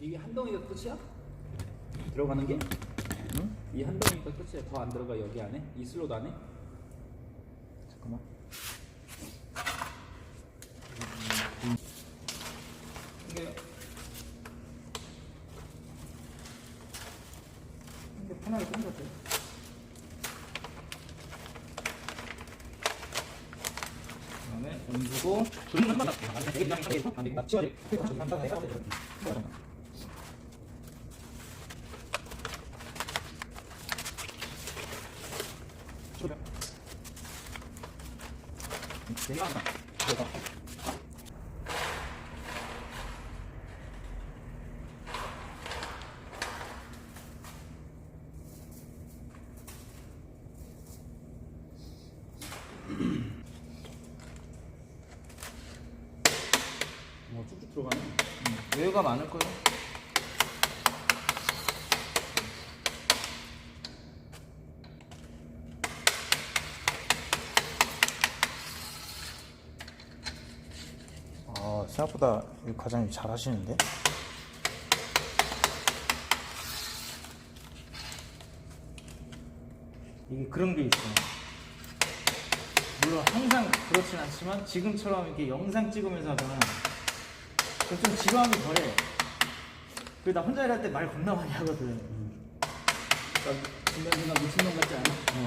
이게 한 덩이가 끝이야? 들어가는 게? 응? 이한 덩이가 끝이야. 더 안 들어가 여기 안에? 이 슬롯 안에? 잠깐만. 이게 이게 편하게 당겼대. 그다음에 옮기고 뭐 쭉쭉 들어가네. 여유가 많을 거예요. 아 생각보다 이 과장님 잘 하시는데? 이게 그런 게 있어요. 물론 항상 그렇진 않지만 지금처럼 이렇게 영상 찍으면서 하잖아. 그럼 좀 지루함이 덜해. 그리고 나 혼자 일할 때 말 겁나 많이 하거든. 그러니까 중간중간 미친놈 같지 않아? 어.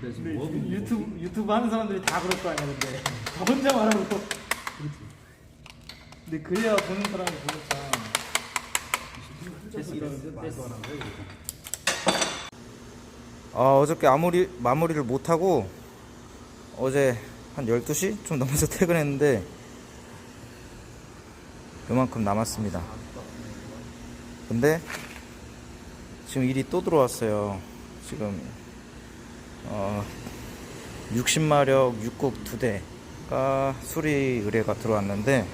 근데 지금 근데 뭐 하고 있는 유- 거지? 유튜브 유튜브 하는 사람들이 다 그럴 거 아니야, 근데 다 혼자 말하고. 근데 그래야 보는 사람이 보니까. 됐어, 됐어, 됐어. 아, 어저께 마무리, 마무리를 못 하고 어제 한 12시 좀 넘어서 퇴근했는데 요만큼 남았습니다. 근데 지금 일이 또 들어왔어요. 지금 어 60마력 6국 두 대가 수리 의뢰가 들어왔는데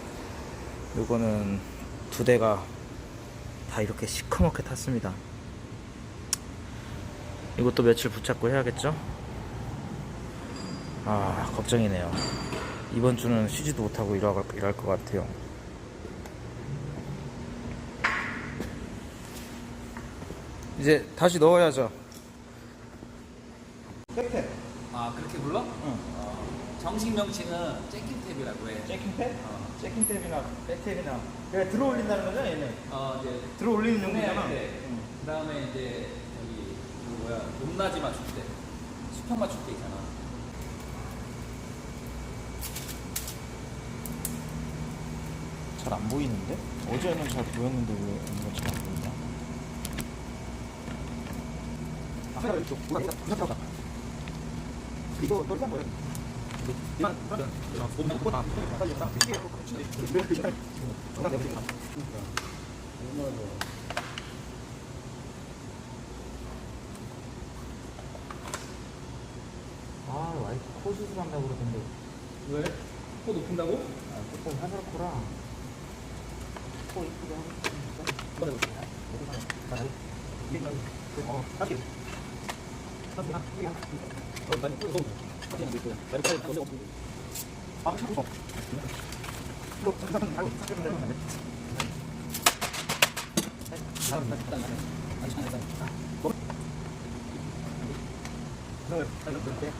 요거는 두 대가 다 이렇게 시커멓게 탔습니다. 이것도 며칠 붙잡고 해야겠죠? 아, 걱정이네요. 이번 주는 쉬지도 못하고 일할, 일할 것 같아요. 이제 다시 넣어야죠. 백탭. 아 그렇게 불러? 응. 어, 정식 명칭은 잭킹탭이라고 해. 잭킹탭? 어. 잭킹탭이나 백탭이나. 그냥 들어 올린다는 거죠, 얘네? 어 이제 들어 올리는 용도잖아. 네. 응. 그 다음에 이제 저기 그 뭐야 높낮이 맞출 때 수평 맞출 때 있잖아. 잘 안 보이는데? 어제는 잘 보였는데 왜 오늘 잘안 보이냐? 이 거또 거예요? 아 와이프 코 수술한다고 그러던데 왜? 코 높인다고? 아 조금 하늘코라 코 이쁘게 하고. 아, 어. 이거 사실 은 되면 안 돼. 뭐? 그래, 이렇게.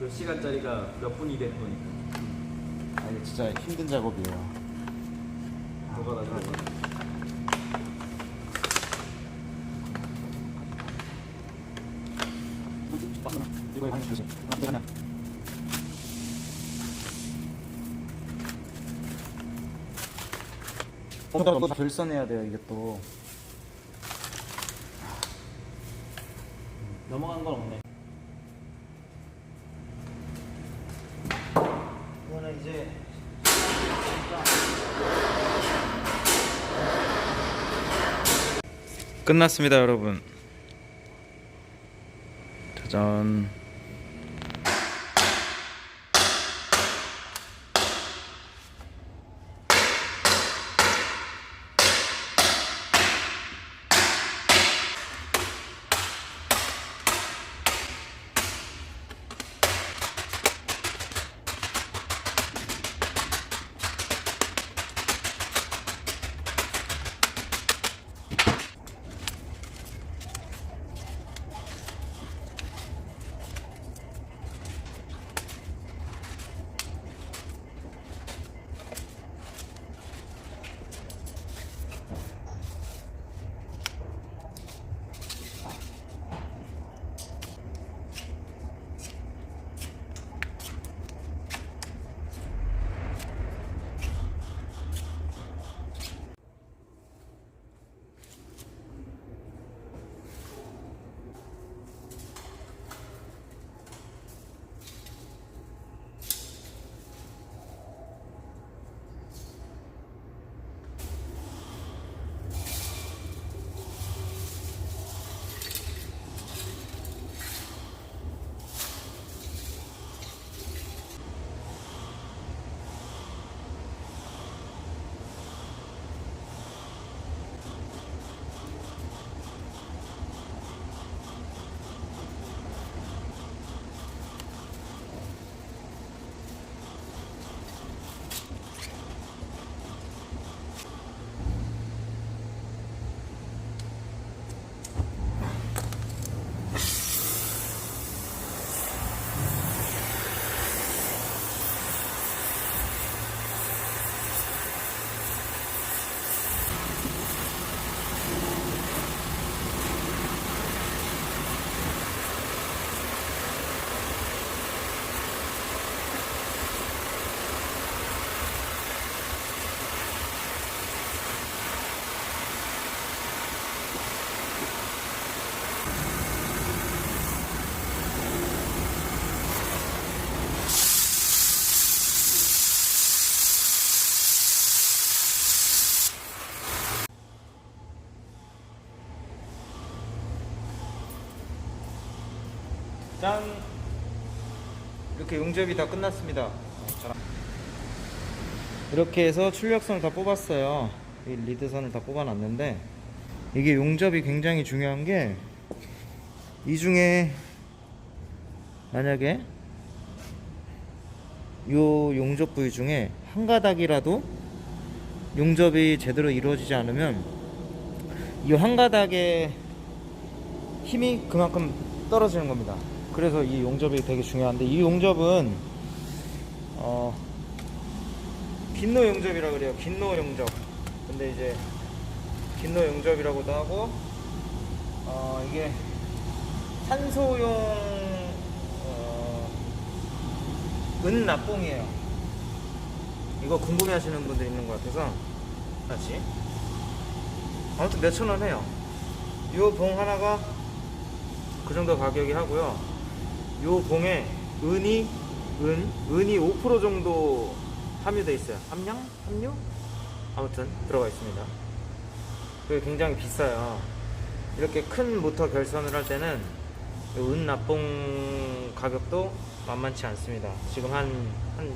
몇 시간짜리가 몇 분이 된 거니까. 아, 이거 진짜 힘든 작업이에요. 뭐가 나중에. 이거 많이 주세요. 하나. 어, 결선해야 돼요, 이게 또. 넘어간 건 없네. 이거는 이제 끝났습니다, 여러분. 짠. 짠. 이렇게 용접이 다 끝났습니다. 이렇게 해서 출력선을 다 뽑았어요. 이 리드선을 다 뽑아놨는데 이게 용접이 굉장히 중요한 게 이 중에 만약에 요 용접 부위 중에 한 가닥이라도 용접이 제대로 이루어지지 않으면 이 한 가닥의 힘이 그만큼 떨어지는 겁니다. 그래서 이 용접이 되게 중요한데 이 용접은 어 긴노 용접이라 그래요. 긴노 용접. 근데 이제 긴노 용접이라고도 하고 어 이게 산소용 어, 은 납봉이에요. 이거 궁금해 하시는 분들 있는 것 같아서 다시 아무튼 몇천 원 해요. 이 봉 하나가 그 정도 가격이 하고요. 요 봉에 은이 은 은이 5% 정도 함유돼 있어요. 함량? 함유? 아무튼 들어가 있습니다. 그게 굉장히 비싸요. 이렇게 큰 모터 결선을 할 때는 요은 납봉 가격도 만만치 않습니다. 지금 한, 한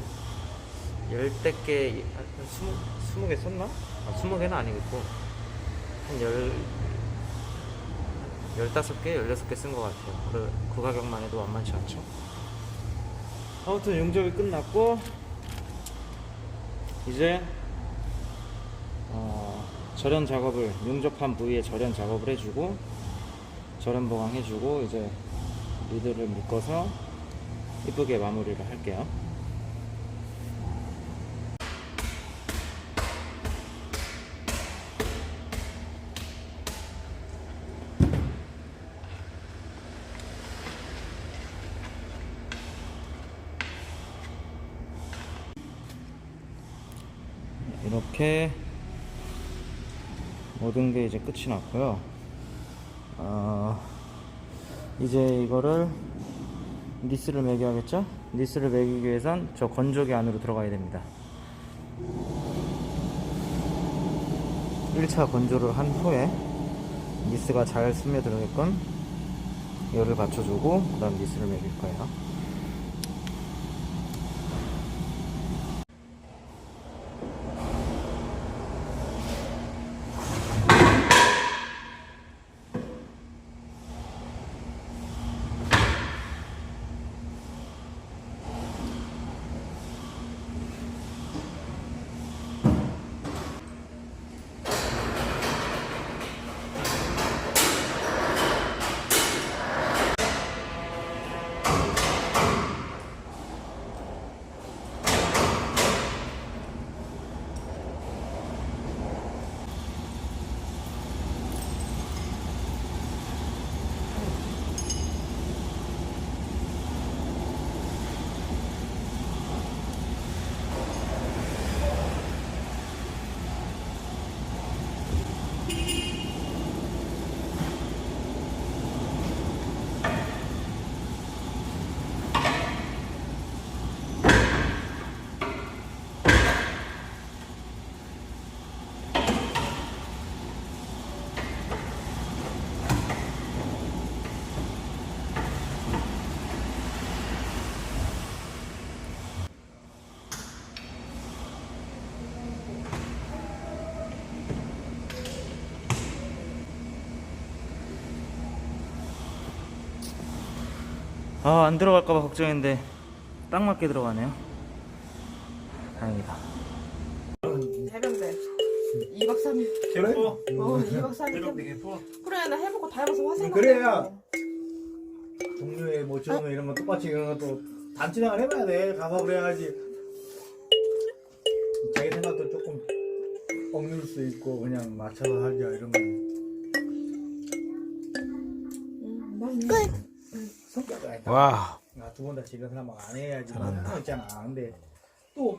열대 개, 한 스무, 스무 개 썼나? 아, 스무 개는 아니겠고, 한 열, 15개, 16개 쓴 것 같아요. 그, 그 가격만 해도 만만치 않죠. 아무튼 용접이 끝났고, 이제, 어, 절연 작업을, 용접한 부위에 절연 작업을 해주고, 절연 보강해주고, 이제 리드를 묶어서 이쁘게 마무리를 할게요. 이렇게 모든 게 이제 끝이 났고요. 어, 이제 이거를 니스를 매겨야겠죠? 니스를 매기기 위해선 저 건조기 안으로 들어가야 됩니다. 1차 건조를 한 후에 니스가 잘 스며들게끔 열을 받쳐주고 그 다음 니스를 매길 거예요. 아 안 들어갈까봐 걱정했는데 딱 맞게 들어가네요. 다행이다. 해병대 2박 3일 그래? 어 2박 3일 개포. 그래 나 해보고 다 해봐서 화생 그래야. 종류에 뭐 저런 이런 거 똑같이 이런 것도 단순하게 해봐야 돼. 가서 그래야지. 자기 생각도 조금 억눌 수 있고 그냥 맞춰서 하자 이런 거. 끝 성격이 아니다. 와 두 번 다 지금 사람 안 해야지. 뭐 있잖아. 근데